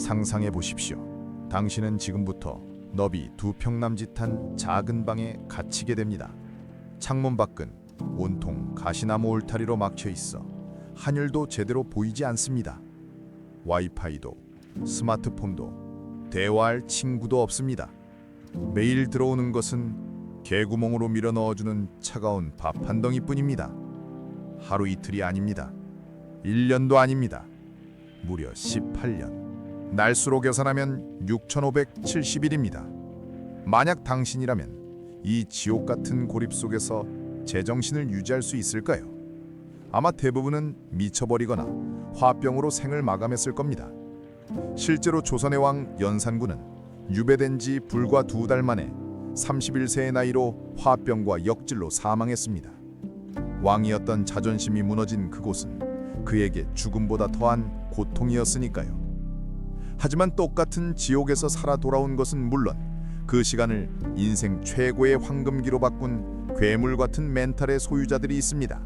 상상해 보십시오. 당신은 지금부터 너비 두 평 남짓한 작은 방에 갇히게 됩니다. 창문 밖은 온통 가시나무 울타리로 막혀 있어 하늘도 제대로 보이지 않습니다. 와이파이도 스마트폰도 대화할 친구도 없습니다. 매일 들어오는 것은 개구멍으로 밀어 넣어주는 차가운 밥 한 덩이뿐입니다. 하루 이틀이 아닙니다. 1년도 아닙니다. 무려 18년. 날수로 계산하면 6,570일입니다. 만약 당신이라면 이 지옥 같은 고립 속에서 제정신을 유지할 수 있을까요? 아마 대부분은 미쳐버리거나 화병으로 생을 마감했을 겁니다. 실제로 조선의 왕 연산군은 유배된 지 불과 두 달 만에 31세의 나이로 화병과 역질로 사망했습니다. 왕이었던 자존심이 무너진 그곳은 그에게 죽음보다 더한 고통이었으니까요. 하지만 똑같은 지옥에서 살아 돌아온 것은 물론 그 시간을 인생 최고의 황금기로 바꾼 괴물 같은 멘탈의 소유자들이 있습니다.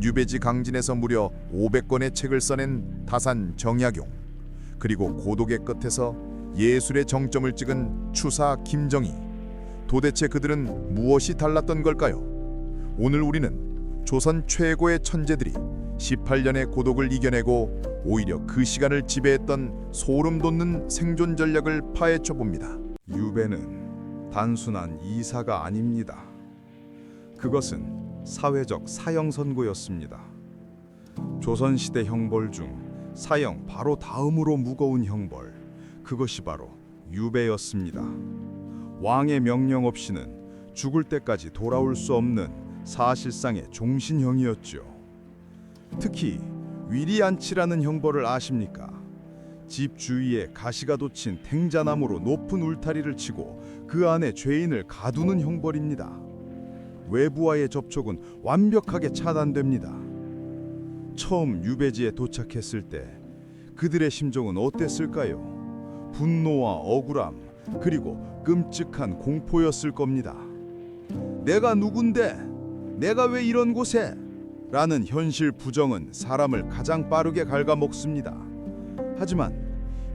뉴베지 강진에서 무려 500권의 책을 써낸 다산 정약용 그리고 고독의 끝에서 예술의 정점을 찍은 추사 김정희 도대체 그들은 무엇이 달랐던 걸까요? 오늘 우리는 조선 최고의 천재들이 18년의 고독을 이겨내고 오히려 그 시간을 지배했던 소름 돋는 생존 전략을 파헤쳐 봅니다. 유배는 단순한 이사가 아닙니다. 그것은 사회적 사형 선고였습니다. 조선 시대 형벌 중 사형 바로 다음으로 무거운 형벌 그것이 바로 유배였습니다. 왕의 명령 없이는 죽을 때까지 돌아올 수 없는 사실상의 종신형이었죠. 특히 위리안치라는 형벌을 아십니까? 집 주위에 가시가 돋친 탱자나무로 높은 울타리를 치고 그 안에 죄인을 가두는 형벌입니다. 외부와의 접촉은 완벽하게 차단됩니다. 처음 유배지에 도착했을 때 그들의 심정은 어땠을까요? 분노와 억울함 그리고 끔찍한 공포였을 겁니다. 내가 누군데? 내가 왜 이런 곳에? 라는 현실 부정은 사람을 가장 빠르게 갉아먹습니다. 하지만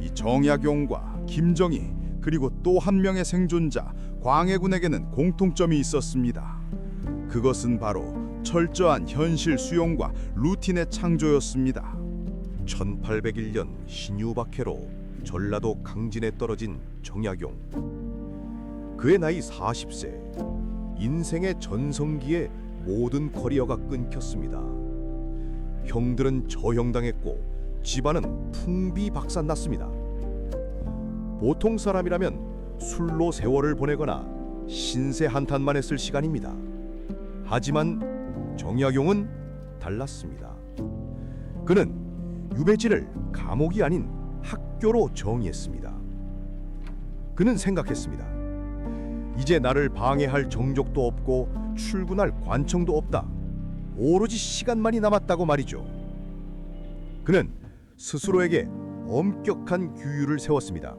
이 정약용과 김정희 그리고 또 한 명의 생존자 광해군에게는 공통점이 있었습니다. 그것은 바로 철저한 현실 수용과 루틴의 창조였습니다. 1801년 신유박해로 전라도 강진에 떨어진 정약용. 그의 나이 40세. 인생의 전성기에 모든 커리어가 끊겼습니다. 형들은 저형당했고 집안은 풍비박산났습니다. 보통 사람이라면 술로 세월을 보내거나 신세 한탄만 했을 시간입니다. 하지만 정약용은 달랐습니다. 그는 유배지를 감옥이 아닌 학교로 정의했습니다. 그는 생각했습니다. 이제 나를 방해할 정적도 없고 출근할 관청도 없다. 오로지 시간만이 남았다고 말이죠. 그는 스스로에게 엄격한 규율을 세웠습니다.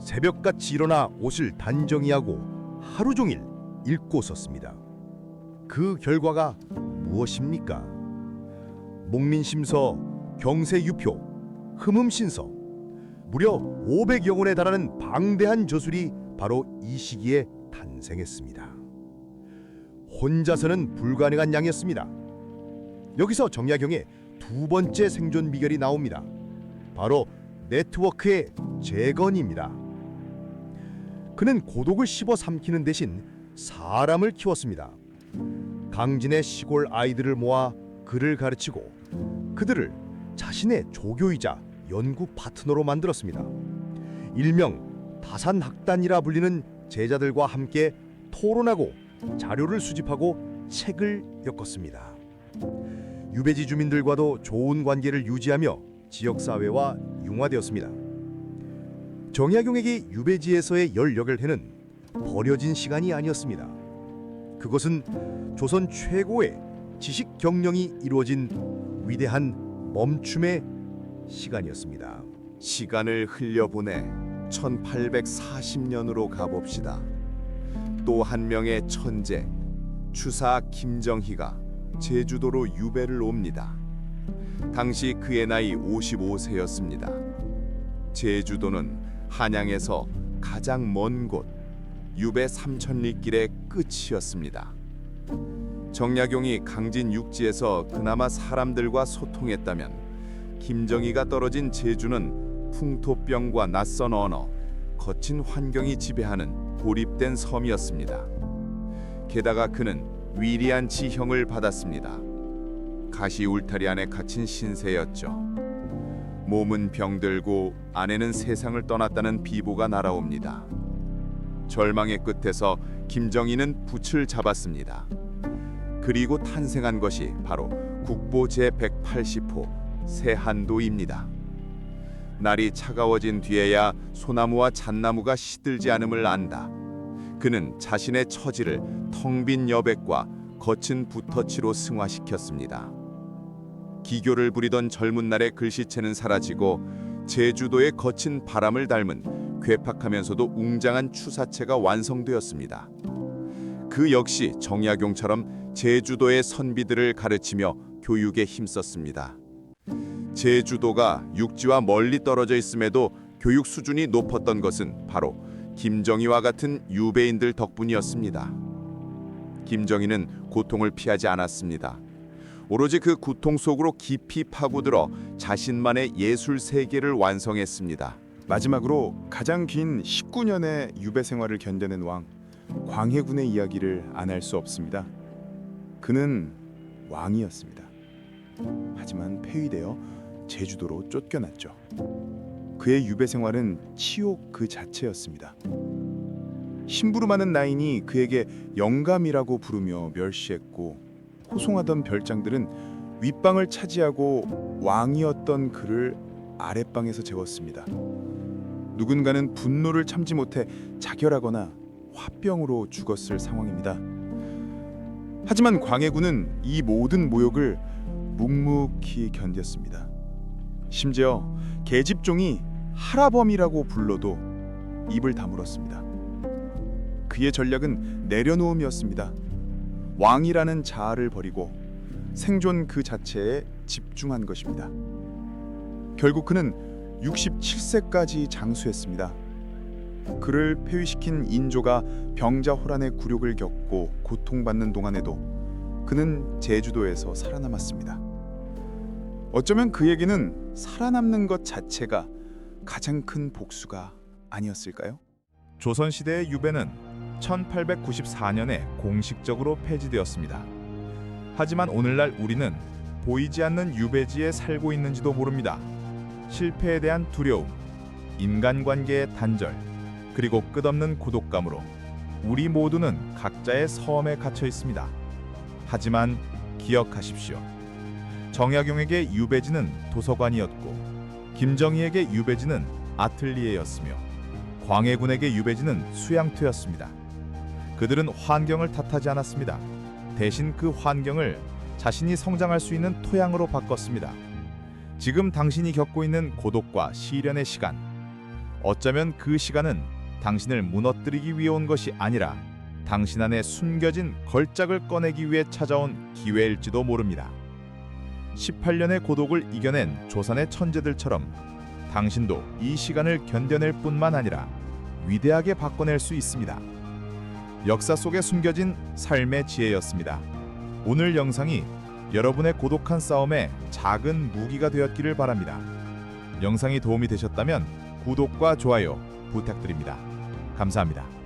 새벽같이 일어나 옷을 단정히 하고 하루 종일 읽고 썼습니다. 그 결과가 무엇입니까? 목민심서, 경세유표, 흠음신서 무려 500여 권에 달하는 방대한 저술이 바로 이 시기에 탄생했습니다. 혼자서는 불가능한 양이었습니다. 여기서 정약용의 두 번째 생존 비결이 나옵니다. 바로 네트워크의 재건입니다. 그는 고독을 씹어 삼키는 대신 사람을 키웠습니다. 강진의 시골 아이들을 모아 글을 가르치고 그들을 자신의 조교이자 연구 파트너로 만들었습니다. 일명 다산학단이라 불리는 제자들과 함께 토론하고 자료를 수집하고 책을 엮었습니다. 유배지 주민들과도 좋은 관계를 유지하며 지역 사회와 융화되었습니다. 정약용에게 유배지에서의 열여덟 해는 버려진 시간이 아니었습니다. 그것은 조선 최고의 지식 경영이 이루어진 위대한 멈춤의 시간이었습니다. 시간을 흘려보내 1840년으로 가봅시다. 또 한 명의 천재 추사 김정희가 제주도로 유배를 옵니다. 당시 그의 나이 55세였습니다. 제주도는 한양에서 가장 먼 곳 유배 삼천리 길의 끝이었습니다. 정약용이 강진 육지에서 그나마 사람들과 소통했다면 김정희가 떨어진 제주는 풍토병과 낯선 언어, 거친 환경이 지배하는 고립된 섬이었습니다. 게다가 그는 위리한 지형을 받았습니다. 가시 울타리 안에 갇힌 신세였죠. 몸은 병들고 아내는 세상을 떠났다는 비보가 날아옵니다. 절망의 끝에서 김정희는 붓을 잡았습니다. 그리고 탄생한 것이 바로 국보 제180호 세한도입니다. 날이 차가워진 뒤에야 소나무와 잣나무가 시들지 않음을 안다. 그는 자신의 처지를 텅 빈 여백과 거친 붓터치로 승화시켰습니다. 기교를 부리던 젊은 날의 글씨체는 사라지고 제주도의 거친 바람을 닮은 괴팍하면서도 웅장한 추사체가 완성되었습니다. 그 역시 정약용처럼 제주도의 선비들을 가르치며 교육에 힘썼습니다. 제주도가 육지와 멀리 떨어져 있음에도 교육 수준이 높았던 것은 바로 김정희와 같은 유배인들 덕분이었습니다. 김정희는 고통을 피하지 않았습니다. 오로지 그 고통 속으로 깊이 파고들어 자신만의 예술 세계를 완성했습니다. 마지막으로 가장 긴 19년의 유배 생활을 견뎌낸 왕 광해군의 이야기를 안 할 수 없습니다. 그는 왕이었습니다. 하지만 폐위되어 제주도로 쫓겨났죠. 그의 유배 생활은 치욕 그 자체였습니다. 심부름하는 나인이 그에게 영감이라고 부르며 멸시했고 호송하던 별장들은 윗방을 차지하고 왕이었던 그를 아랫방에서 재웠습니다. 누군가는 분노를 참지 못해 자결하거나 화병으로 죽었을 상황입니다. 하지만 광해군은 이 모든 모욕을 묵묵히 견뎠습니다. 심지어 계집종이 하라범이라고 불러도 입을 다물었습니다. 그의 전략은 내려놓음이었습니다. 왕이라는 자아를 버리고 생존 그 자체에 집중한 것입니다. 결국 그는 67세까지 장수했습니다. 그를 폐위시킨 인조가 병자호란의 굴욕을 겪고 고통받는 동안에도 그는 제주도에서 살아남았습니다. 어쩌면 그에게는 살아남는 것 자체가 가장 큰 복수가 아니었을까요? 조선시대의 유배는 1894년에 공식적으로 폐지되었습니다. 하지만 오늘날 우리는 보이지 않는 유배지에 살고 있는지도 모릅니다. 실패에 대한 두려움, 인간관계의 단절, 그리고 끝없는 고독감으로 우리 모두는 각자의 섬에 갇혀 있습니다. 하지만 기억하십시오. 정약용에게 유배지는 도서관이었고 김정희에게 유배지는 아틀리에였으며 광해군에게 유배지는 수양토였습니다. 그들은 환경을 탓하지 않았습니다. 대신 그 환경을 자신이 성장할 수 있는 토양으로 바꿨습니다. 지금 당신이 겪고 있는 고독과 시련의 시간, 어쩌면 그 시간은 당신을 무너뜨리기 위해 온 것이 아니라 당신 안에 숨겨진 걸작을 꺼내기 위해 찾아온 기회일지도 모릅니다. 18년의 고독을 이겨낸 조선의 천재들처럼 당신도 이 시간을 견뎌낼 뿐만 아니라 위대하게 바꿔낼 수 있습니다. 역사 속에 숨겨진 삶의 지혜였습니다. 오늘 영상이 여러분의 고독한 싸움에 작은 무기가 되었기를 바랍니다. 영상이 도움이 되셨다면 구독과 좋아요 부탁드립니다. 감사합니다.